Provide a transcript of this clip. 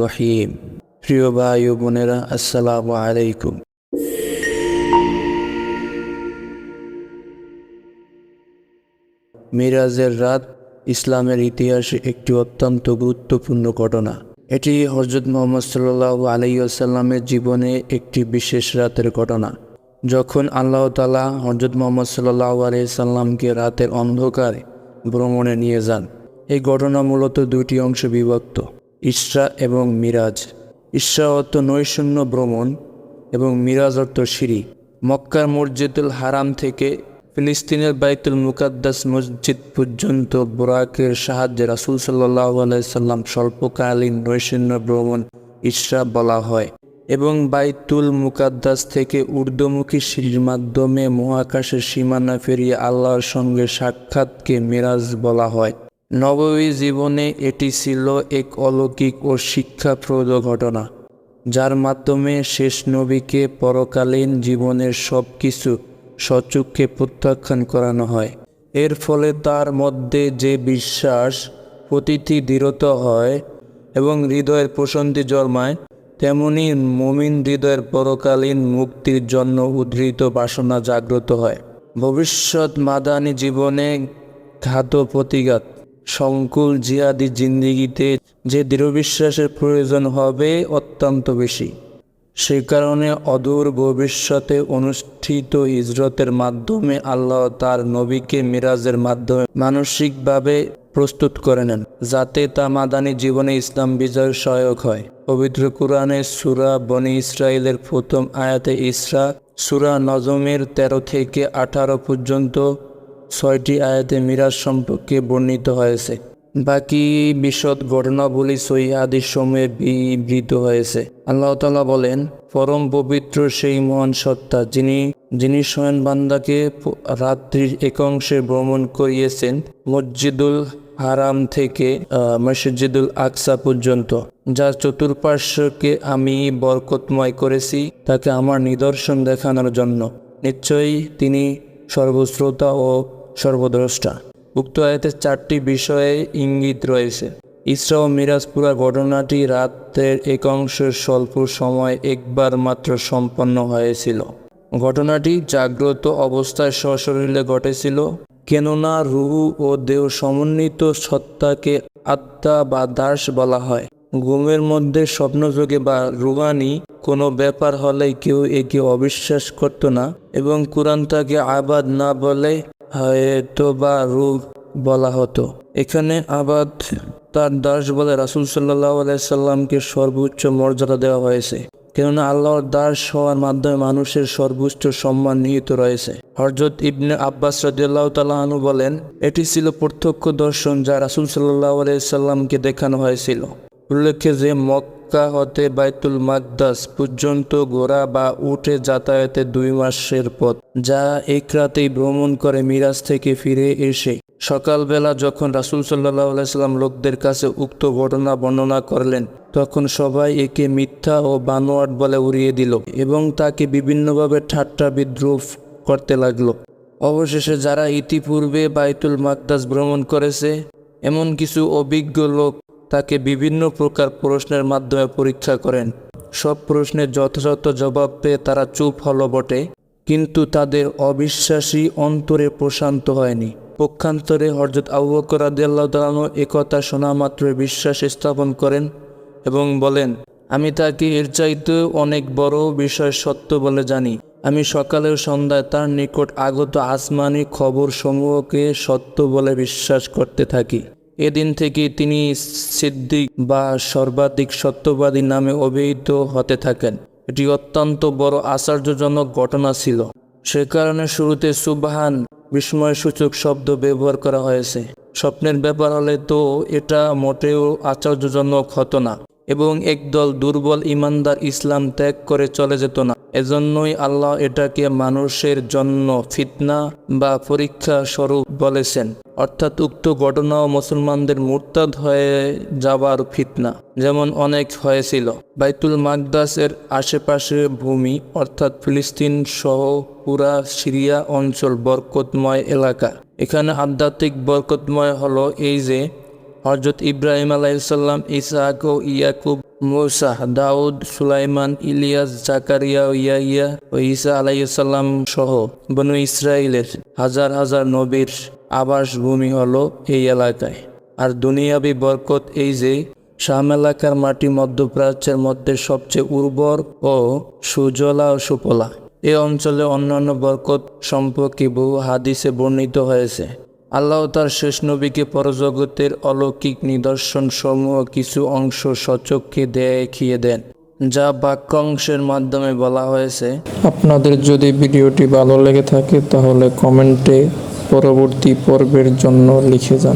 রহিম প্রিয় ভাই ও বোনেরা, আসসালামু আলাইকুম। মিরাজের রাত ইসলামের ইতিহাসে একটি অত্যন্ত গুরুত্বপূর্ণ ঘটনা। এটি হজরত মোহাম্মদ সাল্লাহ আলাইসাল্লামের জীবনে একটি বিশেষ রাতের ঘটনা। যখন আল্লাহ তালা হজরত মোহাম্মদ সাল্লাহ আলাইসাল্লামকে রাতের অন্ধকারে ভ্রমণে নিয়ে যান এই ঘটনা মূলত দুইটি অংশে বিভক্ত, ইসরা এবং মিরাজ। ইসরা অর্থ নৈশূন্য ভ্রমণ এবং মিরাজ অর্থ সিঁড়ি। মক্কার মসজিদুল হারাম থেকে ফিলিস্তিনের বাইতুল মুকাদ্দাস মসজিদ পর্যন্ত বোরাকের সাহায্যে রাসুল সাল্লাহ আলাইসাল্লাম স্বল্পকালীন নৈশূন্য ভ্রমণ ইসরা বলা হয় এবং বাইতুল মুকাদ্দাস থেকে ঊর্ধ্বমুখী সিঁড়ির মাধ্যমে মহাকাশের সীমানা ফেরিয়ে আল্লাহর সঙ্গে সাক্ষাৎকে মিরাজ বলা হয়। নববী জীবনে এটি ছিল এক অলৌকিক ও শিক্ষাপ্রদ ঘটনা, যার মাধ্যমে শেষ নবীকে পরকালীন জীবনের সব কিছু সচক্ষে প্রত্যাখ্যান করানো হয়। এর ফলে তার মধ্যে যে বিশ্বাস, প্রতিটি দৃঢ়ত হয় এবং হৃদয়ের প্রশান্তি জন্মায়, তেমনি মুমিন হৃদয়ের পরকালীন মুক্তির জন্য উদ্ধৃত বাসনা জাগ্রত হয়। ভবিষ্যৎ মাদানী জীবনে ঘাত প্রতিঘাত সংকুল জিয়াদি জিন্দিগিতে যে দৃঢ় বিশ্বাসের প্রয়োজন হবে অত্যন্ত বেশি। সে কারণে অদূর ভবিষ্যতে অনুষ্ঠিত হিজরতের মাধ্যমে আল্লাহ তার নবীকে মিরাজের মাধ্যমে মানসিকভাবে প্রস্তুত করে নেন, যাতে তা মাদানী জীবনে ইসলাম বিজয়ের সহায়ক হয়। পবিত্র কোরআনে সুরা বনি ইসরায়েলের প্রথম আয়াতে ইসরা, সুরা নজমের তেরো থেকে আঠারো পর্যন্ত ছয়টি আয়াতে মিরাজ সম্পর্কে বর্ণিত হয়েছে। বাকি বিশদ ঘটনাবলী সই আদির সময়ে বিবৃত হয়েছে। আল্লাহ তালা বলেন, পরম পবিত্র সেই মহান সত্তা যিনি যিনি স্বয়ং বান্দাকে রাত্রির একাংশে ভ্রমণ করিয়েছেন মসজিদুল হারাম থেকে মসজিদুল আকসা পর্যন্ত। যার চতুর্পার্শ্বকে আমি বরকতময় করেছি, তাকে আমার নিদর্শন দেখানোর জন্য। নিশ্চয়ই তিনি সর্বশ্রোতা ও সর্বদ্রষ্টা। উক্ত আয়াতে চারটি বিষয়ে ইঙ্গিত রয়েছে। ইসরা ও মিরাজপুরা ঘটনাটি রাতের একাংশের স্বল্প সময় একবার মাত্র সম্পন্ন হয়েছিল। ঘটনাটি জাগ্রত অবস্থায় সশরীরে ঘটেছিল, কেননা রুহু ও দেহ সমন্বিত সত্তাকে আত্মা বা দাস বলা হয়। ঘুমের মধ্যে স্বপ্নযোগে বা রুহানি কোনো ব্যাপার হলে কেউ একে অবিশ্বাস করত না এবং কোরআন তাকে আবাদ না বলে হয়তো বা রূপ বলা হতো। এখানে আবাদ তার দাস বলে রাসুল সাল্লাহ আলাইসাল্লামকে সর্বোচ্চ মর্যাদা দেওয়া হয়েছে। কেননা আল্লাহর দাস হওয়ার মাধ্যমে মানুষের সর্বোচ্চ সম্মান নিহিত রয়েছে। হরজত ইবনে আব্বাস রাজিয়াল্লাহ তালাহানু বলেন, এটি ছিল প্রত্যক্ষ দর্শন যা রাসুল সাল্লাহ আলাইসাল্লামকে দেখানো হয়েছিল। উল্লেখ্য যে মক্কা হতে বাইতুল মাকদাস পর্যন্ত ঘোড়া বা উঠে যাতায়াতে দুই মাসের পথ, যা এক রাতেই ভ্রমণ করে মিরাজ থেকে ফিরে এসে সকালবেলা যখন রাসুল সাল্লাহ আলাইসাল্লাম লোকদের কাছে উক্ত ঘটনা বর্ণনা করলেন, তখন সবাই একে মিথ্যা ও বানোয়াট বলে উড়িয়ে দিল এবং তাকে বিভিন্নভাবে ঠাট্টা বিদ্রুপ করতে লাগল। অবশেষে যারা ইতিপূর্বে বাইতুল মাকদাস ভ্রমণ করেছে, এমন কিছু অভিজ্ঞ লোক তাকে বিভিন্ন প্রকার প্রশ্নের মাধ্যমে পরীক্ষা করেন। সব প্রশ্নের যথাযথ জবাব পেয়ে তারা চুপ হল বটে, কিন্তু তাদের অবিশ্বাসী অন্তরে প্রশান্ত হয়নি। পক্ষান্তরে হরজত আবু বকর আদিয়াল্লাহ তালানো একথা শোনা মাত্র বিশ্বাস স্থাপন করেন এবং বলেন, আমি তাকে এর চাইতে অনেক বড় বিষয় সত্য বলে জানি। আমি সকালের সন্ধ্যায় তার নিকট আগত আসমানি খবর সমূহকে সত্য বলে বিশ্বাস করতে থাকি। এদিন থেকে তিনি সিদ্দিক বা সর্বাধিক সত্যবাদী নামে অভিহিত হতে থাকেন। এটি অত্যন্ত বড় আশ্চর্যজনক ঘটনা ছিল। সে কারণে শুরুতে সুবাহান বিস্ময়সূচক শব্দ ব্যবহার করা হয়েছে। স্বপ্নের ব্যাপার হলে তো এটা মোটেও আশ্চর্যজনক হতো না এবং একদল দুর্বল ইমানদার ইসলাম ত্যাগ করে চলে যেত না। এজন্যই আল্লাহ এটাকে মানুষের জন্য ফিতনা বা পরীক্ষা স্বরূপ বলেছেন। অর্থাৎ উক্ত ঘটনাও মুসলমানদের মুরতাদ হয়ে যাবার ফিতনা, যেমন অনেক হয়েছিল। বাইতুল মাকদাসের আশেপাশে ভূমি, অর্থাৎ ফিলিস্তিন সহ পুরা সিরিয়া অঞ্চল বরকতময় এলাকা। এখানে আধ্যাত্মিক বরকতময় হলো এই যে হজরত ইব্রাহিম আলাইসাল্লাম ইসাহাক ও ইয়াকুব, মুসা, দাউদ, সুলাইমান, ইলিয়াস, জাকারিয়া ইয়াইয়া ও ইসা আলাইসাল্লাম সহ বনু ইসরায়েলের হাজার হাজার নবীর আবাসভূমি হলো এই এলাকায়। আর দুনিয়াবি বরকত এই যে, শাম এলাকার মাটি মধ্যপ্রাচ্যের মধ্যে সবচেয়ে উর্বর ও সুজলা ও সুফলা এ অঞ্চলে অন্যান্য বরকত সম্পর্কে বহু হাদিসে বর্ণিত হয়েছে। আল্লাহ তার শেষ নবীকে পরজগতের অলৌকিক নিদর্শন সমূহ কিছু অংশ সচক্ষে দেখিয়ে দেন, যা বাক্যাংশের মাধ্যমে বলা হয়েছে। আপনাদের যদি ভিডিওটি ভালো লেগে থাকে, তাহলে কমেন্টে পরবর্তী পর্বের জন্য লিখে যান।